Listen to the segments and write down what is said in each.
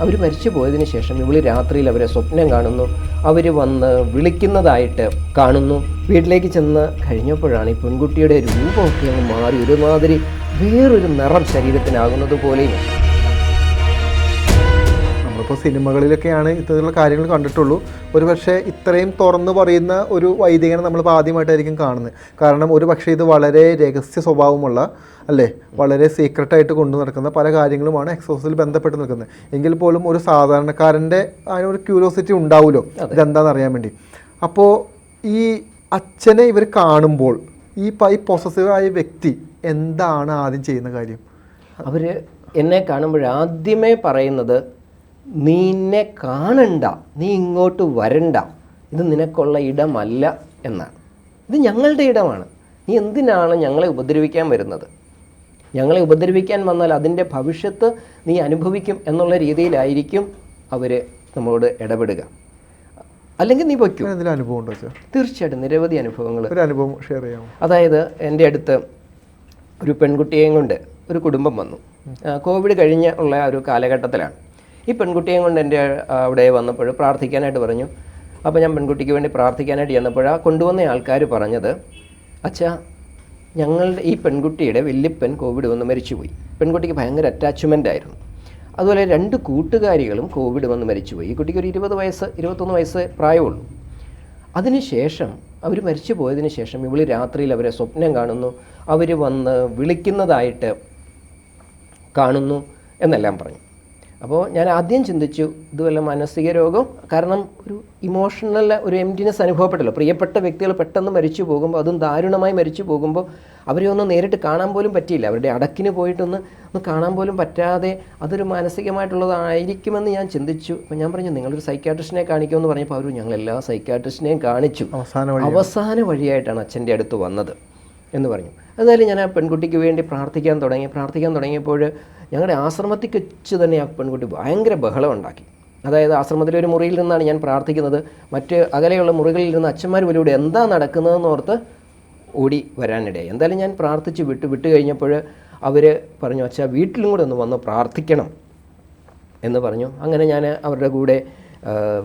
അവർ മരിച്ചു പോയതിന് ശേഷം ഇവൾ രാത്രിയിൽ അവരെ സ്വപ്നം കാണുന്നു. അവർ വന്ന് വിളിക്കുന്നതായിട്ട് കാണുന്നു. വീട്ടിലേക്ക് ചെന്ന് കഴിഞ്ഞപ്പോഴാണ് ഈ പെൺകുട്ടിയുടെ രൂപമൊക്കെ മാറി. ഒരുമാതിരി വേറൊരു നിറം ശരീരത്തിനാകുന്നത് പോലെയും. നമ്മളിപ്പോൾ സിനിമകളിലൊക്കെയാണ് ഇത്തരത്തിലുള്ള കാര്യങ്ങൾ കണ്ടിട്ടുള്ളൂ. ഒരു പക്ഷേ ഇത്രയും തുറന്നു പറയുന്ന ഒരു വൈദികനെ നമ്മളിപ്പോൾ ആദ്യമായിട്ടായിരിക്കും കാണുന്നത്. കാരണം ഒരു പക്ഷേ ഇത് വളരെ രഹസ്യ സ്വഭാവമുള്ള അല്ലേ? വളരെ സീക്രട്ടായിട്ട് കൊണ്ടു നടക്കുന്ന പല കാര്യങ്ങളുമാണ് എക്സോസിൽ ബന്ധപ്പെട്ട് നിൽക്കുന്നത്. എങ്കിൽ പോലും ഒരു സാധാരണക്കാരന്റെ അതിനൊരു ക്യൂരിയോസിറ്റി ഉണ്ടാവുമല്ലോ? ഇതെന്താണെന്ന് അറിയാൻ വേണ്ടി. അപ്പോൾ ഈ അച്ഛനെ ഇവർ കാണുമ്പോൾ ഈ ഈ പൊസസീവായ വ്യക്തി എന്താണ് ആദ്യം ചെയ്യുന്ന കാര്യം? അവർ എന്നെ കാണുമ്പോൾ ആദ്യമേ പറയുന്നത് നീ എന്നെ കാണണ്ട നീ ഇങ്ങോട്ട് വരണ്ട. ഇത് നിനക്കുള്ള ഇടമല്ല എന്നാണ്. ഇത് ഞങ്ങളുടെ ഇടമാണ്. നീ എന്തിനാണ് ഞങ്ങളെ ഉപദ്രവിക്കാൻ വരുന്നത്? ഞങ്ങളെ ഉപദ്രവിക്കാൻ വന്നാൽ അതിന്റെ ഭവിഷ്യത്ത് നീ അനുഭവിക്കും എന്നുള്ള രീതിയിലായിരിക്കും അവർ നമ്മളോട് ഇടപെടുക. അല്ലെങ്കിൽ നീ വയ്ക്കും അനുഭവം ഉണ്ടോ സാർ തീർച്ചയായിട്ടും നിരവധി അനുഭവങ്ങൾ. ഒരു അനുഭവം ഷെയർ ചെയ്യാം അതായത് എന്റെ അടുത്ത് ഒരു പെൺകുട്ടിയെയും കൊണ്ട് ഒരു കുടുംബം വന്നു. കോവിഡ് കഴിഞ്ഞ ഉള്ള ഒരു കാലഘട്ടത്തിലാണ്. ഈ പെൺകുട്ടിയെയും കൊണ്ട് എന്റെ അവിടെ വന്നപ്പോൾ പ്രാർത്ഥിക്കാനായിട്ട് പറഞ്ഞു. അപ്പോൾ ഞാൻ പെൺകുട്ടിക്ക് വേണ്ടി പ്രാർത്ഥിക്കാനായിട്ട് ചെന്നപ്പോൾ ആ കൊണ്ടുവന്ന ആൾക്കാർ പറഞ്ഞത് അച്ഛാ ഞങ്ങളുടെ ഈ പെൺകുട്ടിയുടെ വല്യപ്പൻ കോവിഡ് വന്ന് മരിച്ചുപോയി. പെൺകുട്ടിക്ക് ഭയങ്കര അറ്റാച്ച്മെന്റ് ആയിരുന്നു. അതുപോലെ രണ്ട് കൂട്ടുകാരികളും കോവിഡ് വന്ന് മരിച്ചുപോയി. ഈ കുട്ടിക്ക് ഒരു ഇരുപത് വയസ്സ് ഇരുപത്തൊന്ന് വയസ്സ് പ്രായമുള്ളൂ അതിനുശേഷം അവർ മരിച്ചു പോയതിന് ശേഷം ഇവൾ രാത്രിയിൽ അവരെ സ്വപ്നം കാണുന്നു. അവർ വന്ന് വിളിക്കുന്നതായിട്ട് കാണുന്നു എന്നെല്ലാം പറഞ്ഞു. അപ്പോൾ ഞാൻ ആദ്യം ചിന്തിച്ചു ഇതുവല്ല മാനസിക രോഗം? കാരണം ഒരു ഇമോഷണൽ ഒരു എംറ്റിനെസ് അനുഭവപ്പെട്ടല്ലോ. പ്രിയപ്പെട്ട വ്യക്തികൾ പെട്ടെന്ന് മരിച്ചു പോകുമ്പോൾ അതും ദാരുണമായി മരിച്ചു പോകുമ്പോൾ അവരെ ഒന്ന് നേരിട്ട് കാണാൻ പോലും പറ്റിയില്ല. അവരുടെ അടക്കിന് പോയിട്ടൊന്ന് ഒന്ന് കാണാൻ പോലും പറ്റാതെ അതൊരു മാനസികമായിട്ടുള്ളതായിരിക്കുമെന്ന് ഞാൻ ചിന്തിച്ചു. അപ്പം ഞാൻ പറഞ്ഞു നിങ്ങളൊരു സൈക്കാട്രിസ്റ്റിനെ കാണിക്കുമെന്ന് പറഞ്ഞപ്പോൾ അവർ ഞങ്ങൾ എല്ലാ സൈക്കാട്രിസ്റ്റിനെയും കാണിച്ചു. അവസാന വഴി അവസാന വഴിയായിട്ടാണ് അച്ഛന്റെ അടുത്ത് വന്നത് എന്ന് പറഞ്ഞു. എന്നാലും ഞാൻ ആ പെൺകുട്ടിക്ക് വേണ്ടി പ്രാർത്ഥിക്കാൻ തുടങ്ങി. പ്രാർത്ഥിക്കാൻ തുടങ്ങിയപ്പോൾ ഞങ്ങളുടെ ആശ്രമത്തിൽ വെച്ച് തന്നെ ആ പെൺകുട്ടി ഭയങ്കര ബഹളം ഉണ്ടാക്കി. അതായത് ആശ്രമത്തിലെ ഒരു മുറിയിൽ നിന്നാണ് ഞാൻ പ്രാർത്ഥിക്കുന്നത്. മറ്റ് അകലെയുള്ള മുറികളിൽ നിന്ന് അച്ഛന്മാർ പോലും എന്താ നടക്കുന്നതെന്ന് ഓർത്ത് ഓടി വരാനിടയായി. എന്തായാലും ഞാൻ പ്രാർത്ഥിച്ച് വിട്ടു വിട്ട് കഴിഞ്ഞപ്പോൾ അവർ പറഞ്ഞു അച്ഛാ വീട്ടിലും കൂടെ ഒന്ന് വന്ന് പ്രാർത്ഥിക്കണം എന്ന് പറഞ്ഞു. അങ്ങനെ ഞാൻ അവരുടെ കൂടെ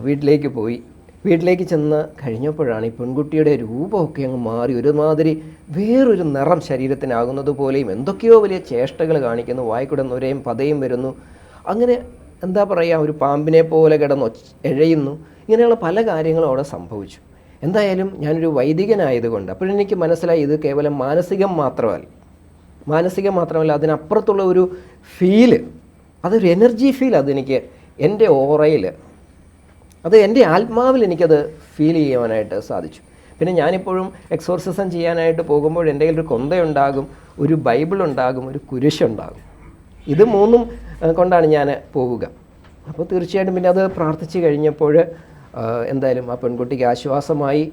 വീട്ടിലേക്ക് പോയി. വീട്ടിലേക്ക് ചെന്ന് കഴിഞ്ഞപ്പോഴാണ് ഈ പെൺകുട്ടിയുടെ രൂപമൊക്കെ അങ്ങ് മാറി ഒരുമാതിരി വേറൊരു നിറം ശരീരത്തിനാകുന്നത് പോലെയും എന്തൊക്കെയോ വലിയ ചേഷ്ടകൾ കാണിക്കുന്നു. വായിക്കൂടെ നുരയും പതയും വരുന്നു. അങ്ങനെ എന്താ പറയുക ഒരു പാമ്പിനെ പോലെ കിടന്ന് എഴയുന്നു. ഇങ്ങനെയുള്ള പല കാര്യങ്ങളും അവിടെ സംഭവിച്ചു. എന്തായാലും ഞാനൊരു വൈദികനായതുകൊണ്ട് അപ്പോഴെനിക്ക് മനസ്സിലായി ഇത് കേവലം മാനസികം മാത്രമല്ല. മാനസികം മാത്രമല്ല അതിനപ്പുറത്തുള്ള ഒരു ഫീൽ അതൊരു എനർജി ഫീൽ അതെനിക്ക് എന്റെ ഓറയിൽ അത് എന്റെ ആത്മാവിൽ എനിക്കത് ഫീൽ ചെയ്യുവാനായിട്ട് സാധിച്ചു. പിന്നെ ഞാനിപ്പോഴും എക്സോർസിസം ചെയ്യാനായിട്ട് പോകുമ്പോൾ എന്റെ കയ്യിൽ ഒരു കൊന്തയുണ്ടാകും ഒരു ബൈബിൾ ഉണ്ടാകും ഒരു കുരിശുണ്ടാകും ഇത് മൂന്നും കൊണ്ടാണ് ഞാൻ പോവുക അപ്പോൾ തീർച്ചയായിട്ടും പിന്നെ അത് പ്രാർത്ഥിച്ചു കഴിഞ്ഞപ്പോൾ എന്തായാലും ആ പെൺകുട്ടിക്ക് ആശ്വാസമായി.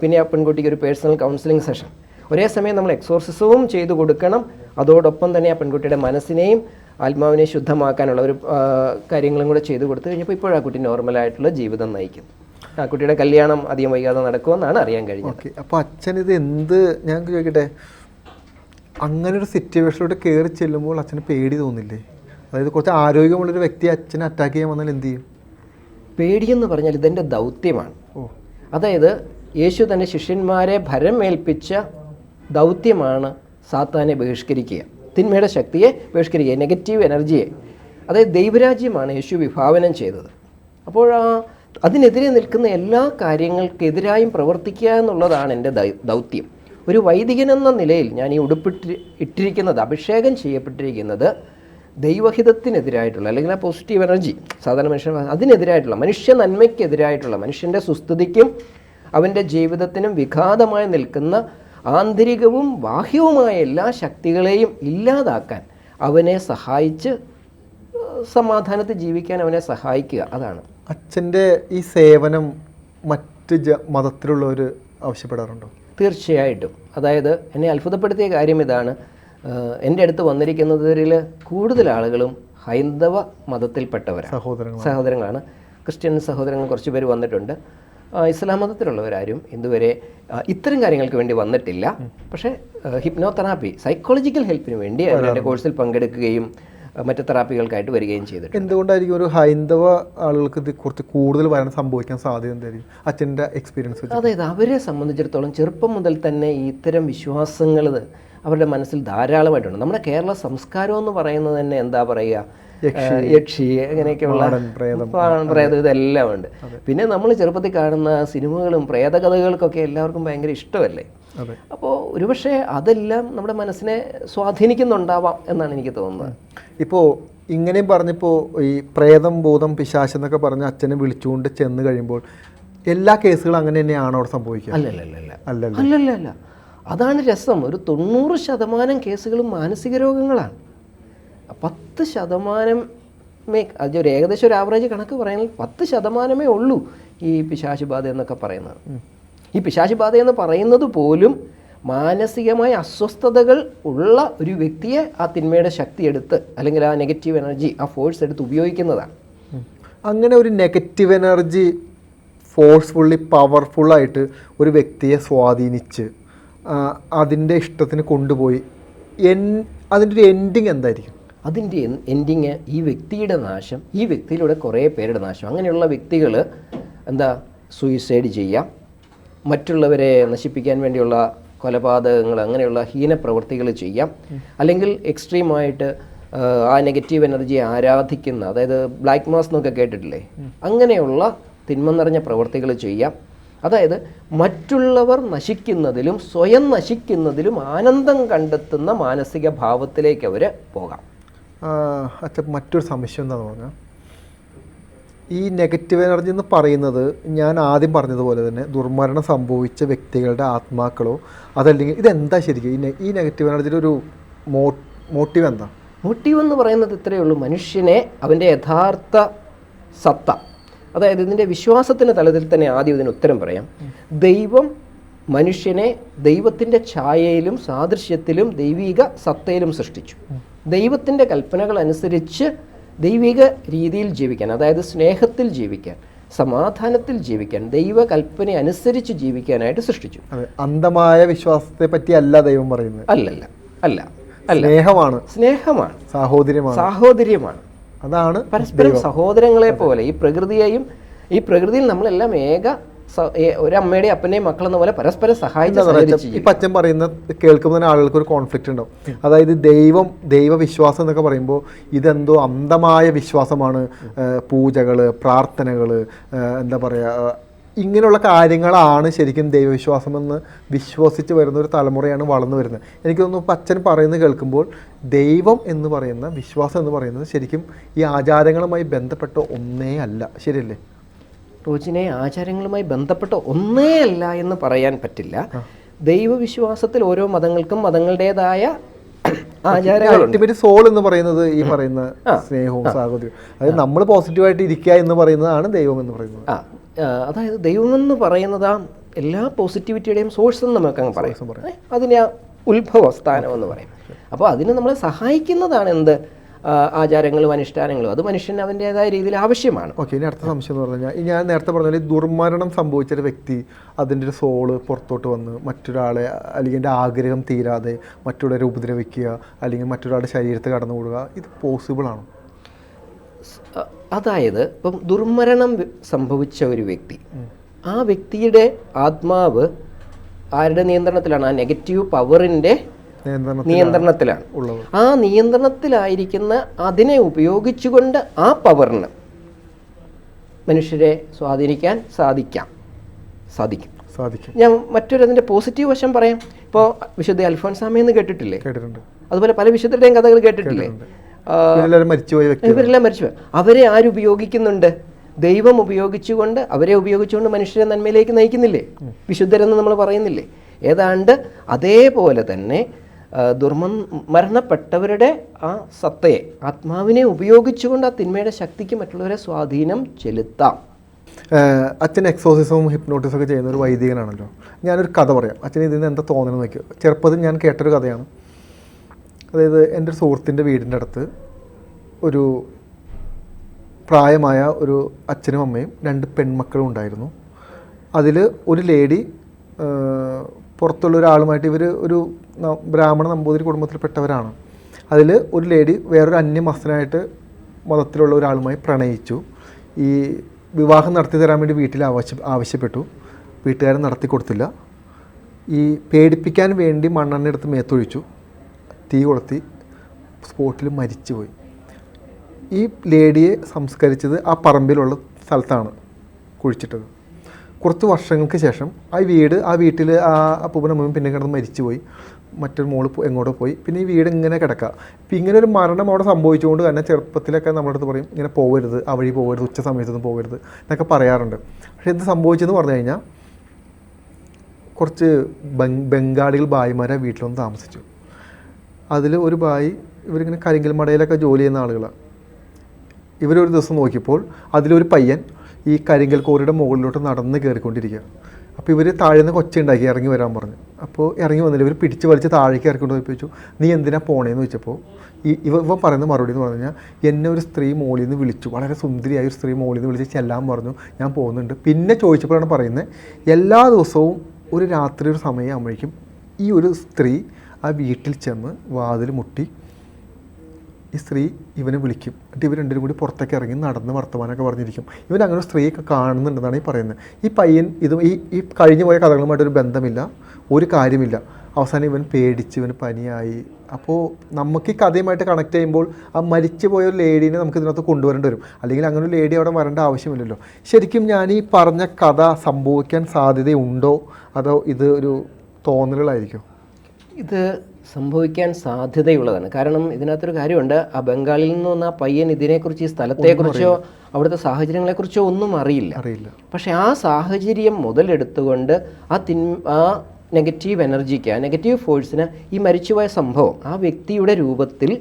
പിന്നെ ആ പെൺകുട്ടിക്ക് ഒരു പേഴ്സണൽ കൗൺസിലിംഗ് സെഷൻ ഒരേ സമയം നമ്മൾ എക്സോർസിസവും ചെയ്തു കൊടുക്കണം. അതോടൊപ്പം തന്നെ ആ പെൺകുട്ടിയുടെ മനസ്സിനെയും ആത്മാവിനെ ശുദ്ധമാക്കാനുള്ള ഒരു കാര്യങ്ങളും കൂടെ ചെയ്തു കൊടുത്തു കഴിഞ്ഞപ്പോൾ ഇപ്പോൾ ആ കുട്ടി നോർമലായിട്ടുള്ള ജീവിതം നയിക്കുന്നു. ആ കുട്ടിയുടെ കല്യാണം അധികം വൈകാതെ നടക്കുമെന്നാണ് അറിയാൻ കഴിഞ്ഞത്. ഓക്കെ അപ്പോൾ അച്ഛൻ ഇത് എന്ത് ഞാൻ ചോദിക്കട്ടെ? അങ്ങനെ ഒരു സിറ്റുവേഷനിലൂടെ കയറി ചെല്ലുമ്പോൾ അച്ഛന് പേടി തോന്നില്ലേ? അതായത് കുറച്ച് ആരോഗ്യമുള്ളൊരു വ്യക്തി അച്ഛനെ അറ്റാക്ക് ചെയ്യാൻ വന്നാൽ എന്ത് ചെയ്യും? പേടിയെന്ന് പറഞ്ഞാൽ ഇതെന്റെ ദൗത്യമാണ്. ഓ. അതായത് യേശു തന്റെ ശിഷ്യന്മാരെ ഭരമേൽപ്പിച്ച ദൗത്യമാണ് സാത്താനെ ബഹിഷ്കരിക്കുക. തിന്മയുടെ ശക്തിയെ ബഹിഷ്കരിക്കുക നെഗറ്റീവ് എനർജിയെ അതായത് ദൈവരാജ്യമാണ് യേശു വിഭാവനം ചെയ്തത്. അപ്പോൾ ആ അതിനെതിരെ നിൽക്കുന്ന എല്ലാ കാര്യങ്ങൾക്കെതിരായും പ്രവർത്തിക്കുക എന്നുള്ളതാണ് എന്റെ ദൗത്യം. ഒരു വൈദികൻ എന്ന നിലയിൽ ഞാൻ ഈ ഉടുപ്പിട്ട് ഇട്ടിരിക്കുന്നത് അഭിഷേകം ചെയ്യപ്പെട്ടിരിക്കുന്നത് ദൈവഹിതത്തിനെതിരായിട്ടുള്ള അല്ലെങ്കിൽ ആ പോസിറ്റീവ് എനർജി സാധാരണ മനുഷ്യൻ അതിനെതിരായിട്ടുള്ള മനുഷ്യ നന്മയ്ക്കെതിരായിട്ടുള്ള മനുഷ്യന്റെ സുസ്ഥിതിക്കും അവന്റെ ജീവിതത്തിനും വിഘാതമായി നിൽക്കുന്ന ആന്തരികവും ബാഹ്യവുമായ എല്ലാ ശക്തികളെയും ഇല്ലാതാക്കാൻ അവനെ സഹായിച്ച് സമാധാനത്തിൽ ജീവിക്കാൻ അവനെ സഹായിക്കുക. അതാണ്. അച്ഛന്റെ ഈ സേവനം മറ്റ് ജ മതത്തിലുള്ളവർ ആവശ്യപ്പെടാറുണ്ടോ? തീർച്ചയായിട്ടും. അതായത് എന്നെ അത്ഭുതപ്പെടുത്തിയ കാര്യം ഇതാണ്. എന്റെ അടുത്ത് വന്നിരിക്കുന്നതിൽ കൂടുതൽ ആളുകളും ഹൈന്ദവ മതത്തിൽപ്പെട്ടവരാണ്. സഹോദരങ്ങളാണ്. ക്രിസ്ത്യൻ സഹോദരങ്ങൾ കുറച്ച് പേര് വന്നിട്ടുണ്ട്. ഇസ്ലാം മതത്തിലുള്ളവരാരും ഇതുവരെ ഇത്തരം കാര്യങ്ങൾക്ക് വേണ്ടി വന്നിട്ടില്ല. പക്ഷേ ഹിപ്നോതെറാപ്പി സൈക്കോളജിക്കൽ ഹെൽപ്പിന് വേണ്ടി അവരുടെ കോഴ്സിൽ പങ്കെടുക്കുകയും മറ്റു തെറാപ്പികൾക്കായിട്ട് വരികയും ചെയ്തിട്ടുണ്ട്. എന്തുകൊണ്ടായിരിക്കും ഒരു ഹൈന്ദവ ആളുകൾക്ക് ഇത് കുറച്ച് കൂടുതൽ വരാൻ സംഭവിക്കാൻ സാധ്യത എന്തായിരിക്കും? അച്ഛന്റെ എക്സ്പീരിയൻസ് അതായത് അവരെ സംബന്ധിച്ചിടത്തോളം ചെറുപ്പം മുതൽ തന്നെ ഇത്തരം വിശ്വാസങ്ങൾ അവരുടെ മനസ്സിൽ ധാരാളമായിട്ടുണ്ട്. നമ്മുടെ കേരള സംസ്കാരം എന്ന് പറയുന്നത് തന്നെ എന്താ പറയുക? യക്ഷി അങ്ങനെയൊക്കെയുള്ള പ്രേതം. ഇതെല്ലാം ഉണ്ട്. പിന്നെ നമ്മൾ ചെറുപ്പത്തിൽ കാണുന്ന സിനിമകളും പ്രേതകഥകൾക്കൊക്കെ എല്ലാവർക്കും ഭയങ്കര ഇഷ്ടമല്ലേ? അപ്പോൾ ഒരുപക്ഷെ അതെല്ലാം നമ്മുടെ മനസ്സിനെ സ്വാധീനിക്കുന്നുണ്ടാവാം എന്നാണ് എനിക്ക് തോന്നുന്നത്. ഇപ്പോൾ ഇങ്ങനെയും പറഞ്ഞപ്പോൾ ഈ പ്രേതം ഭൂതം പിശാശ് എന്നൊക്കെ പറഞ്ഞ് അച്ഛനെ വിളിച്ചുകൊണ്ട് ചെന്ന് കഴിയുമ്പോൾ എല്ലാ കേസുകളും അങ്ങനെ തന്നെയാണോ അവിടെ സംഭവിക്കുക? അല്ലല്ല അല്ലല്ല. അല്ലല്ലല്ല. അതാണ് രസം. ഒരു തൊണ്ണൂറ് ശതമാനം കേസുകളും മാനസിക രോഗങ്ങളാണ്. പത്ത് ശതമാനമേ ഒരു ഏകദേശം ഒരു ആവറേജ് കണക്ക് പറയുന്നത് പത്ത് ശതമാനമേ ഉള്ളൂ ഈ പിശാച് ബാധ എന്നൊക്കെ പറയുന്നത്. ഈ പിശാച് ബാധ എന്ന് പറയുന്നത് പോലും മാനസികമായ അസ്വസ്ഥതകൾ ഉള്ള ഒരു വ്യക്തിയെ ആ തിന്മയുടെ ശക്തി എടുത്ത് അല്ലെങ്കിൽ ആ നെഗറ്റീവ് എനർജി ആ ഫോഴ്സ് എടുത്ത് ഉപയോഗിക്കുന്നതാണ്. അങ്ങനെ ഒരു നെഗറ്റീവ് എനർജി ഫോഴ്സ്ഫുള്ളി പവർഫുള്ളായിട്ട് ഒരു വ്യക്തിയെ സ്വാധീനിച്ച് അതിന്റെ ഇഷ്ടത്തിന് കൊണ്ടുപോയി. എൻ അതിന്റെ ഒരു എൻഡിങ് എന്തായിരിക്കും? അതിന്റെ എൻഡിങ് ഈ വ്യക്തിയുടെ നാശം ഈ വ്യക്തിയിലൂടെ കുറേ പേരുടെ നാശം. അങ്ങനെയുള്ള വ്യക്തികൾ എന്താ സൂയിസൈഡ് ചെയ്യാം മറ്റുള്ളവരെ നശിപ്പിക്കാൻ വേണ്ടിയുള്ള കൊലപാതകങ്ങൾ അങ്ങനെയുള്ള ഹീനപ്രവൃത്തികൾ ചെയ്യാം അല്ലെങ്കിൽ എക്സ്ട്രീമായിട്ട് ആ നെഗറ്റീവ് എനർജിയെ ആരാധിക്കുന്ന അതായത് ബ്ലാക്ക് മാസ് എന്നൊക്കെ കേട്ടിട്ടില്ലേ? അങ്ങനെയുള്ള തിന്മ നിറഞ്ഞ പ്രവൃത്തികൾ ചെയ്യാം അതായത് മറ്റുള്ളവർ നശിക്കുന്നതിലും സ്വയം നശിക്കുന്നതിലും ആനന്ദം കണ്ടെത്തുന്ന മാനസിക ഭാവത്തിലേക്ക് അവർ പോകാം. അച്ഛൻ മറ്റൊരു സംശയം എന്താണെന്ന് പറഞ്ഞാൽ ഈ നെഗറ്റീവ് എനർജി എന്ന് പറയുന്നത് ഞാൻ ആദ്യം പറഞ്ഞതുപോലെ തന്നെ ദുർമരണം സംഭവിച്ച വ്യക്തികളുടെ ആത്മാക്കളോ അതല്ലെങ്കിൽ ഇതെന്താ ശരിക്കും? ഈ ഈ നെഗറ്റീവ് എനർജിയുടെ ഒരു മോ മോട്ടീവ് എന്താ? മോട്ടീവ് എന്ന് പറയുന്നത് ഇത്രയേ ഉള്ളൂ. മനുഷ്യനെ അവന്റെ യഥാർത്ഥ സത്ത അതായത് ഇതിന്റെ വിശ്വാസത്തിന്റെ തലത്തിൽ തന്നെ ആദ്യം ഇതിന് ഉത്തരം പറയാം. ദൈവം മനുഷ്യനെ ദൈവത്തിന്റെ ഛായയിലും സാദൃശ്യത്തിലും ദൈവിക സത്തയിലും സൃഷ്ടിച്ചു. ദൈവത്തിന്റെ കൽപ്പനകൾ അനുസരിച്ച് ദൈവിക രീതിയിൽ ജീവിക്കാൻ അതായത് സ്നേഹത്തിൽ ജീവിക്കാൻ സമാധാനത്തിൽ ജീവിക്കാൻ ദൈവ കൽപ്പന അനുസരിച്ച് ജീവിക്കാനായിട്ട് സൃഷ്ടിച്ചു. അന്ധമായ വിശ്വാസത്തെ പറ്റി അല്ല ദൈവം പറയുന്നത്. അല്ലല്ല അല്ല അല്ല സ്നേഹമാണ്. സ്നേഹമാണ്. സാഹോദര്യമാണ്. സാഹോദര്യമാണ്. അതാണ് പരസ്പരം സഹോദരങ്ങളെ പോലെ ഈ പ്രകൃതിയെയും ഈ പ്രകൃതിയിൽ നമ്മളെല്ലാം ഏക ഒരു അമ്മയുടെയും അപ്പന്റെയും മക്കളെന്ന പോലെ പരസ്പരം സഹായിച്ചു ഇപ്പൊ അച്ഛൻ പറയുന്ന കേൾക്കുമ്പോൾ തന്നെ ആളുകൾക്ക് ഒരു കോൺഫ്ലിക്റ്റ് ഉണ്ടാവും. അതായത് ദൈവം ദൈവവിശ്വാസം എന്നൊക്കെ പറയുമ്പോൾ ഇതെന്തോ അന്ധമായ വിശ്വാസമാണ്. പൂജകൾ പ്രാർത്ഥനകൾ എന്താ പറയുക ഇങ്ങനെയുള്ള കാര്യങ്ങളാണ് ശരിക്കും ദൈവവിശ്വാസമെന്ന് വിശ്വസിച്ച് വരുന്ന ഒരു തലമുറയാണ് വളർന്നു വരുന്നത്. എനിക്ക് തോന്നുന്നു ഇപ്പം അച്ഛൻ പറയുന്നത് കേൾക്കുമ്പോൾ ദൈവം എന്ന് പറയുന്ന വിശ്വാസം എന്ന് പറയുന്നത് ശരിക്കും ഈ ആചാരങ്ങളുമായി ബന്ധപ്പെട്ട ഒന്നേ അല്ല. ശരിയല്ലേ? റോജിനെ ആചാരങ്ങളുമായി ബന്ധപ്പെട്ട ഒന്നേ അല്ല എന്ന് പറയാൻ പറ്റില്ല. ദൈവവിശ്വാസത്തിൽ ഓരോ മതങ്ങൾക്കും മതങ്ങളുടേതായ സോൾ എന്ന് പറയുന്നത് ഈ പറയുന്ന സ്നേഹവും സാഹോദര്യവും. അതായത് നമ്മൾ പോസിറ്റീവായിട്ട് ഇരിക്കുക എന്ന് പറയുന്നതാണ് ദൈവം എന്ന് പറയുന്നത്. ആ. അതായത് ദൈവമെന്ന് പറയുന്നത് ആ എല്ലാ പോസിറ്റിവിറ്റിയുടെയും സോഴ്സ് എന്ന് നമുക്ക് അങ്ങ് പറയാം. അതിന് ആ ഉത്ഭവ സ്ഥാനം എന്ന് പറയും. അപ്പോൾ അതിന് നമ്മളെ സഹായിക്കുന്നതാണ് എന്ത്? ആചാരങ്ങളും അനുഷ്ഠാനങ്ങളും. അത് മനുഷ്യന് അവന്റെതായ രീതിയിൽ ആവശ്യമാണ്. ഓക്കെ ഇനി അടുത്ത സംശയം എന്ന് പറഞ്ഞാൽ ഞാൻ നേരത്തെ പറഞ്ഞ ദുർമരണം സംഭവിച്ച ഒരു വ്യക്തി അതിന്റെ ഒരു സോൾ പുറത്തോട്ട് വന്ന് മറ്റൊരാളെ അല്ലെങ്കിൽ എന്റെ ആഗ്രഹം തീരാതെ മറ്റുള്ളവരെ ഉപദ്രവിക്കുക അല്ലെങ്കിൽ മറ്റൊരാളുടെ ശരീരത്തിൽ കടന്നുകൂടുക ഇത് പോസിബിൾ ആണോ? അതായത് ഇപ്പം ദുർമരണം സംഭവിച്ച ഒരു വ്യക്തി. ആ വ്യക്തിയുടെ ആത്മാവ് ആരുടെ നിയന്ത്രണത്തിലാണ്? ആ നെഗറ്റീവ് പവറിന്റെ നിയന്ത്രണത്തിലാണ് ഉള്ളത്. ആ നിയന്ത്രണത്തിലായിരിക്കുന്ന അതിനെ ഉപയോഗിച്ചുകൊണ്ട് ആ പവറിന് മനുഷ്യരെ സ്വാധീനിക്കാൻ സാധിക്കാം. സാധിക്കും. സാധിക്കും. ഞാൻ മറ്റൊരു അതിന്റെ പോസിറ്റീവ് വശം പറയാം. ഇപ്പോൾ വിശുദ്ധ അൽഫോൻസാമയെന്ന് കേട്ടിട്ടില്ലേ? കേട്ടിട്ടുണ്ട്. അതുപോലെ പല വിശുദ്ധരുടെയും കഥകൾ കേട്ടിട്ടില്ലേ? മരിച്ചുപോയ ഇവരെല്ലാം മരിച്ചു പോയി. അവരെ ആരുപയോഗിക്കുന്നുണ്ട് ദൈവം ഉപയോഗിച്ചുകൊണ്ട് അവരെ ഉപയോഗിച്ചുകൊണ്ട് മനുഷ്യരെ നന്മയിലേക്ക് നയിക്കുന്നില്ലേ? വിശുദ്ധരെന്ന് നമ്മൾ പറയുന്നില്ലേ? ഏതാണ്ട് അതേപോലെ തന്നെ ദുർമ മരണപ്പെട്ടവരുടെ ആ സത്തയെ ആത്മാവിനെ ഉപയോഗിച്ചുകൊണ്ട് ആ തിന്മയുടെ ശക്തിക്ക് മറ്റുള്ളവരെ സ്വാധീനം ചെലുത്താം. അച്ഛൻ എക്സോസിസവും ഹിപ്നോട്ടിസും ഒക്കെ ചെയ്യുന്ന ഒരു വൈദികനാണല്ലോ. ഞാനൊരു കഥ പറയാം. അച്ഛൻ ഇതിൽ നിന്ന് എന്താ തോന്നണം വയ്ക്കുക ചെറുപ്പത്തിൽ ഞാൻ കേട്ടൊരു കഥയാണ്. അതായത് എന്റെ ഒരു സുഹൃത്തിന്റെ വീടിന്റെ അടുത്ത് ഒരു പ്രായമായ ഒരു അച്ഛനും അമ്മയും രണ്ട് പെൺമക്കളും ഉണ്ടായിരുന്നു. അതിൽ ഒരു ലേഡി പുറത്തുള്ള ഒരാളുമായിട്ട് ഇവർ ഒരു ബ്രാഹ്മണ നമ്പൂതിരി കുടുംബത്തിൽപ്പെട്ടവരാണ്. അതിൽ ഒരു ലേഡി വേറൊരു അന്യമസ്തനായിട്ട് മതത്തിലുള്ള ഒരാളുമായി പ്രണയിച്ചു. ഈ വിവാഹം നടത്തി തരാൻ വേണ്ടി വീട്ടിൽ ആവശ്യ ആവശ്യപ്പെട്ടു. വീട്ടുകാരൻ നടത്തി കൊടുത്തില്ല. ഈ പേടിപ്പിക്കാൻ വേണ്ടി മണ്ണെണ്ണ എടുത്ത് മേത്തൊഴിച്ചു. തീ കൊളുത്തി സ്പോട്ടിൽ മരിച്ചുപോയി. ഈ ലേഡിയെ സംസ്കരിച്ചത് ആ പറമ്പിലുള്ള സ്ഥലത്താണ് കുഴിച്ചിട്ടത്. കുറച്ച് വർഷങ്ങൾക്ക് ശേഷം ആ വീട് ആ വീട്ടിൽ ആ അപ്പൂപ്പനും അമ്മയും പിന്നെ കിടന്ന് മരിച്ചുപോയി. മറ്റൊരു മോൾ എങ്ങോട്ട് പോയി. പിന്നെ ഈ വീട് ഇങ്ങനെ കിടക്കുക അപ്പം ഇങ്ങനെ ഒരു മരണം അവിടെ സംഭവിച്ചുകൊണ്ട് തന്നെ ചെറുപ്പത്തിലൊക്കെ നമ്മുടെ അടുത്ത് പറയും ഇങ്ങനെ പോകരുത് ആ വഴി പോകരുത് ഉച്ച സമയത്തൊന്നും പോകരുത് എന്നൊക്കെ പറയാറുണ്ട്. പക്ഷേ എന്ത് സംഭവിച്ചെന്ന് പറഞ്ഞു കഴിഞ്ഞാൽ കുറച്ച് ബംഗ് ബംഗാളികൾ ഭായിമാരെ വീട്ടിലൊന്ന് താമസിച്ചു. അതിൽ ഒരു ഭായി ഇവരിങ്ങനെ കരിങ്കൽ മടയിലൊക്കെ ജോലി ചെയ്യുന്ന ആളുകളാണ് ഇവരൊരു ദിവസം നോക്കിയപ്പോൾ അതിലൊരു പയ്യൻ ഈ കരിങ്കൽ കോറിയുടെ മുകളിലോട്ട് നടന്ന് കയറിക്കൊണ്ടിരിക്കുക. അപ്പോൾ ഇവർ താഴെ നിന്ന് കൊച്ചുണ്ടാക്കി ഇറങ്ങി വരാൻ പറഞ്ഞു. അപ്പോൾ ഇറങ്ങി വന്നില്ല. ഇവർ പിടിച്ച് വലിച്ച് താഴേക്ക് ഇറക്കിക്കൊണ്ട് ചോദിച്ചു നീ എന്തിനാ പോണേന്ന് ചോദിച്ചപ്പോൾ ഈ ഇവ ഇവ പറയുന്ന മറുപടി എന്ന് പറഞ്ഞു കഴിഞ്ഞാൽ എന്നെ ഒരു സ്ത്രീ മോളിൽ നിന്ന് വിളിച്ചു. വളരെ സുന്ദരിയായ ഒരു സ്ത്രീ മോളിൽ നിന്ന് വിളിച്ച് ചെല്ലാൻ പറഞ്ഞു. ഞാൻ പോകുന്നുണ്ട്. പിന്നെ ചോദിച്ചപ്പോഴാണ് പറയുന്നത് എല്ലാ ദിവസവും ഒരു രാത്രി ഒരു സമയമാകുമ്പോഴേക്കും ഈ ഒരു സ്ത്രീ ആ വീട്ടിൽ ചെന്ന് വാതിൽ മുട്ടി ഈ സ്ത്രീ ഇവനെ വിളിക്കും. എന്നിട്ട് ഇവർ രണ്ടുപേരും കൂടി പുറത്തേക്ക് ഇറങ്ങി നടന്ന് വർത്തമാനമൊക്കെ പറഞ്ഞിരിക്കും. ഇവൻ അങ്ങനെ സ്ത്രീയൊക്കെ കാണുന്നുണ്ടെന്നാണ് ഈ പറയുന്നത്. ഈ പയ്യൻ ഇത് ഈ ഈ കഴിഞ്ഞു പോയ കഥകളുമായിട്ടൊരു ബന്ധമില്ല. ഒരു കാര്യമില്ല. അവസാനം ഇവൻ പേടിച്ച് ഇവന് പനിയായി. അപ്പോൾ നമുക്ക് ഈ കഥയുമായിട്ട് കണക്ട് ചെയ്യുമ്പോൾ ആ മരിച്ചു പോയ ഒരു ലേഡീനെ നമുക്ക് ഇതിനകത്ത് കൊണ്ടുവരേണ്ടി വരും. അല്ലെങ്കിൽ അങ്ങനെ ഒരു ലേഡി അവിടെ വരേണ്ട ആവശ്യമില്ലല്ലോ. ശരിക്കും ഞാൻ ഈ പറഞ്ഞ കഥ സംഭവിക്കാൻ സാധ്യതയുണ്ടോ? അതോ ഇത് ഒരു തോന്നലുകളായിരിക്കും? ഇത് സംഭവിക്കാൻ സാധ്യതയുള്ളതാണ്. കാരണം ഇതിനകത്തൊരു കാര്യമുണ്ട്. ആ ബംഗാളിൽ നിന്ന് വന്ന ആ പയ്യൻ ഇതിനെക്കുറിച്ച് ഈ സ്ഥലത്തെക്കുറിച്ചോ അവിടുത്തെ സാഹചര്യങ്ങളെക്കുറിച്ചോ ഒന്നും അറിയില്ല. അറിയില്ല. പക്ഷേ ആ സാഹചര്യം മുതലെടുത്തുകൊണ്ട് ആ തിൻ ആ നെഗറ്റീവ് എനർജിക്ക് ആ നെഗറ്റീവ് ഫോഴ്സിന് ഈ മരിച്ചുപോയ സംഭവം ആ വ്യക്തിയുടെ രൂപത്തിൽ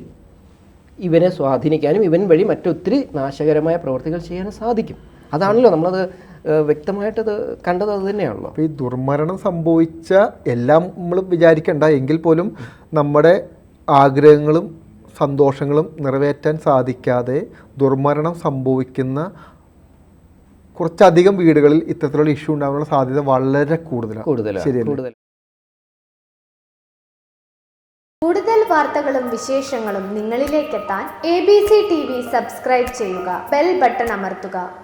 ഇവനെ സ്വാധീനിക്കാനും ഇവൻ വഴി മറ്റൊത്തിരി നാശകരമായ പ്രവർത്തികൾ ചെയ്യാനും സാധിക്കും. അതാണല്ലോ നമ്മളത് വ്യക്തമായിട്ടത് കണ്ടത് അത് തന്നെയാണല്ലോ. അപ്പോൾ ഈ ദുർമരണം സംഭവിച്ച എല്ലാം നമ്മൾ വിചാരിക്കേണ്ട. എങ്കിൽ പോലും നമ്മുടെ ആഗ്രഹങ്ങളും സന്തോഷങ്ങളും നിറവേറ്റാൻ സാധിക്കാതെ ദുർമരണം സംഭവിക്കുന്ന കുറച്ചധികം വീടുകളിൽ ഇത്തരത്തിലുള്ള ഇഷ്യൂ ഉണ്ടാകാനുള്ള സാധ്യത വളരെ കൂടുതലാണ്. കൂടുതലാണ്. കൂടുതൽ. കൂടുതൽ വാർത്തകളും വിശേഷങ്ങളും നിങ്ങളിലേക്കെത്താൻ A B C T V subscribe ചെയ്യുക. ബെൽ ബട്ടൺ അമർത്തുക.